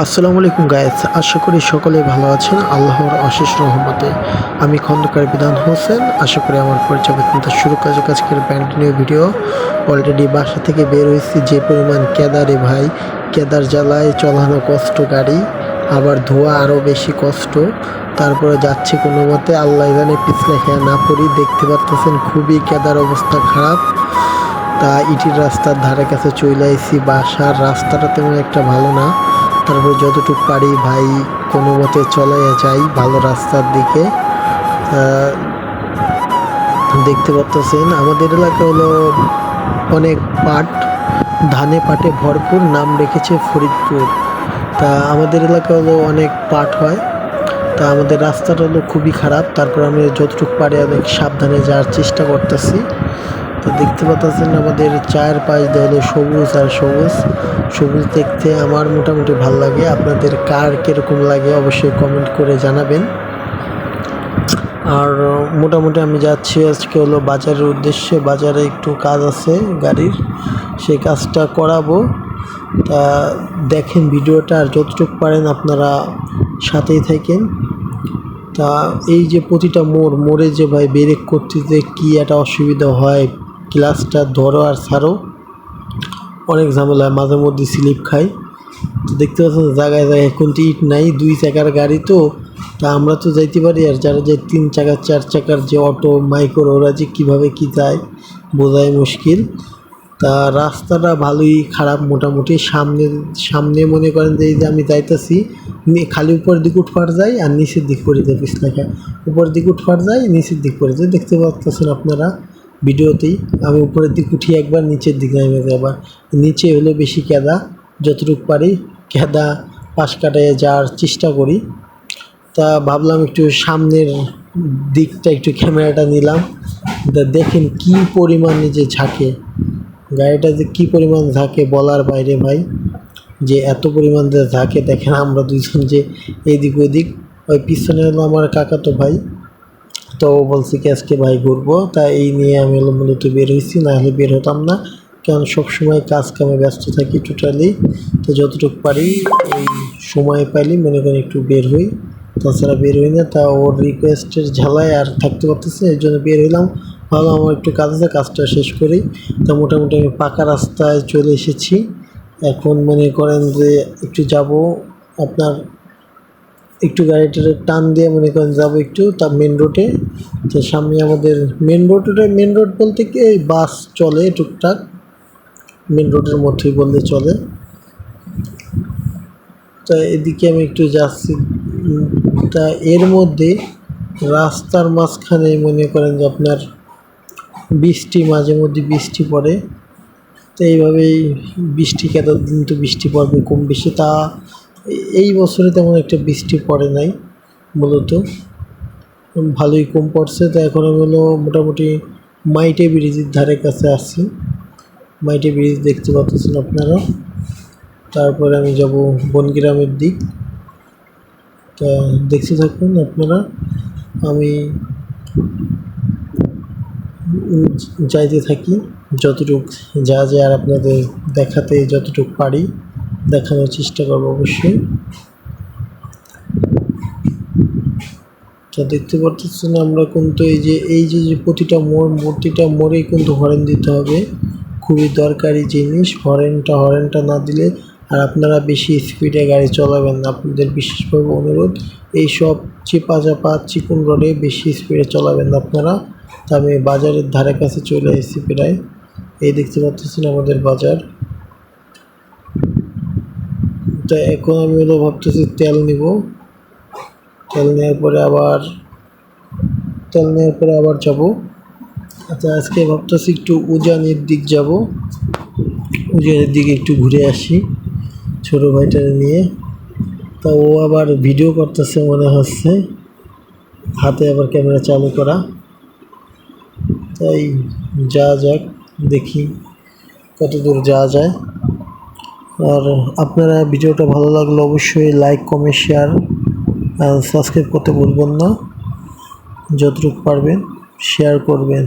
আসসালামু আলাইকুম গায়েস আশা করি সকলে ভালো আছেন। আল্লাহর অশেষ রহমতে আমি খন্দকার বিধান হোসেন। আশা করি আমার পরিচয় শুরু কাজ আজকের ব্যান্ডিনীয় ভিডিও অলরেডি বাসা থেকে বের হয়েছি, যে পরিমাণ কেদারে ভাই। কেদার জ্বালায় চলানো কষ্ট গাড়ি, আবার ধোয়া আরও বেশি কষ্ট। তারপরে যাচ্ছে কোনো মতে, আল্লাহ জানে পিছলে খেয়া না পড়ি, দেখতে পাচ্ছেন খুবই কেদার অবস্থা খারাপ। তা ইটির রাস্তার ধারে কাছে চলে আইছি, বাসার রাস্তাটা তেমন একটা ভালো না। তারপরে যতটুকু পারি ভাই, কোনো মতে চলে যাই ভালো রাস্তার দিকে। দেখতে পাচ্ছেন আমাদের এলাকা হলো অনেক পাট, ধানে পাটে ভরপুর, নাম রেখেছে ফরিদপুর। তা আমাদের এলাকা হলো অনেক পাট হয়, তা আমাদের রাস্তাটা হলো খুবই খারাপ, তারপর আমি যতটুকু পারি অনেক সাবধানে যাওয়ার চেষ্টা করতেছি। তো দেখতে পাচ্ছেন আমাদের চায়ের পাশ হলো সবুজ আর সবুজ। সবুজ দেখতে আমার মোটামুটি ভালো লাগে। আপনাদের কার কীরকম লাগে অবশ্যই কমেন্ট করে জানাবেন। আর মোটামুটি আমি যাচ্ছি আজকে হলো বাজারের উদ্দেশ্যে। বাজারে একটু কাজ আছে গাড়ির। সেই কাজটা করাবো। তা দেখেন ভিডিওটা আর যতটুকু পারেন আপনারা সাথেই থাকেন। তা এই যে প্রতিটা মোড়, মোড়ে যে ভাই ব্রেক করতে যে কী একটা অসুবিধা হয় ক্লাসটা ধরো আর ছাড়ো। অনেক ঝামেলা হয় মাঝে মধ্যে স্লিপ খাই। তো দেখতে পাচ্ছেন জায়গায় জায়গায় কোনটি ইট নাই, দুই চাকার গাড়ি তো। তা আমরা তো যাইতে পারি আর যারা যে তিন চাকার, চার চাকার যে অটো, মাইক্রো, ওরা যে কীভাবে কী যায়, বোঝাই মুশকিল। তা রাস্তাটা ভালোই খারাপ মোটামুটি। সামনে সামনে মনে করেন যে এই যে আমি যাইতেছি খালি উপর দিক উঠফার যাই আর নিচের দিক পড়ে যায় পিছলেখা উপর দিক উঠফার যাই নিচের দিক পড়ে যায়। দেখতে পাচ্ছেন আপনারা? ভিডিওতেই আমি উপরের দিক উঠি একবার নিচের দিক নেমে আবার নিচে হলে বেশি কেদা যতটুকু পারি কেদা পাশ কাটায় যাওয়ার চেষ্টা করি। তা ভাবলাম একটু সামনের দিকটা একটু ক্যামেরাটা নিলাম, তা দেখেন কি পরিমাণে যে ঝাঁকে। গাড়িটা যে কী পরিমাণ ঝাঁকে বলার বাইরে ভাই, যে এত পরিমাণ ঝাঁকে দেখেন আমরা দুইজন যে এদিক ওদিক, ওই পিছনে হলো আমার কাকা তো ভাই। তো বলছে কি, আজকে ভাই ঘুরবো তা এই নিয়ে আমি মূলত বের হয়েছি, না হলে বের হতাম না। কারণ সবসময় কাজ কামে ব্যস্ত থাকি টোটালি তো যতটুকু পারি এই সময় পাইলে মনে করেন একটু বের হই। তাছাড়া বের হই না তা ওর রিকোয়েস্টের ঝালায় আর থাকতে পারতেছে এর জন্য বের হইলাম। ভালো আমার একটু কাজ আছে, কাজটা শেষ করি। তা মোটামুটি আমি পাকা রাস্তায় চলে এসেছি। এখন মনে করেন যে একটু যাব, আপনার একটু গাড়িটার টান দিয়ে মনে করেন যাব একটু, তা মেন রোডে তো সামনে আমাদের মেন রোডে মেন রোড বলতে কি, এই বাস চলে টুকটাক। মেন রোডের মধ্যেই বললে চলে। তা এদিকে আমি একটু যাচ্ছি। তা এর মধ্যে রাস্তার মাঝখানে মনে করেন যে আপনার বৃষ্টি, মাঝে মধ্যে বৃষ্টি পড়ে। তো এইভাবেই বৃষ্টি কেদার দিন তো বৃষ্টি পড়বে কম বেশি। তা এই বছরে তেমন একটা বৃষ্টি পড়ে নাই, মূলত। ভালোই কম পড়ছে, তো এখন আমি হলো মোটামুটি মাইটে ব্রিজের ধারে কাছে আছি। মাইটে ব্রিজ দেখতে পাচ্ছেন আপনারা। তারপরে আমি যাব বনগ্রামের দিক। তা দেখতে থাকুন আপনারা। আমি যাইতে থাকি, যতটুক যা যা আর আপনাদের দেখাতে যতটুক পারি। দেখানোর চেষ্টা করব অবশ্যই। তো দেখতে পারতেছেন আমরা কিন্তু এই যে এই যে যে প্রতিটা মোড়, প্রতিটা মোড়েই কিন্তু হরেন দিতে হবে। খুবই দরকারি জিনিস, হরেনটা হরেনটা না দিলে আর আপনারা বেশি স্পিডে গাড়ি চালাবেন না। আপনাদের বিশেষভাবে অনুরোধ, এই সব চিপা চাপা, চিকুন রোডে বেশি স্পিডে চালাবেন না আপনারা। তা আমি বাজারের ধারে কাছে চলে এসেছি প্রায়। এই দেখতে পাচ্ছেন আমাদের বাজার। তো এখন আমি হলো ভাবতেছি তেল নিব। তেল নেওয়ার পরে আবার, তেল নেওয়ার পরে আবার যাব। আচ্ছা আজকে ভাবতেছি একটু উজানের দিক যাব। উজানের দিকে একটু ঘুরে আসি ছোটো ভাইটারে নিয়ে। তা ও আবার ভিডিও করতেছে মনে হচ্ছে, হাতে আবার ক্যামেরা চালু করা। তাই যা যাক, দেখি কত দূর যাওয়া যায়। আর আপনারা ভিডিওটা ভালো লাগলে অবশ্যই লাইক কমেন্ট শেয়ার সাবস্ক্রাইব করতে ভুলবেন না। যতটুকু পারবেন শেয়ার করবেন।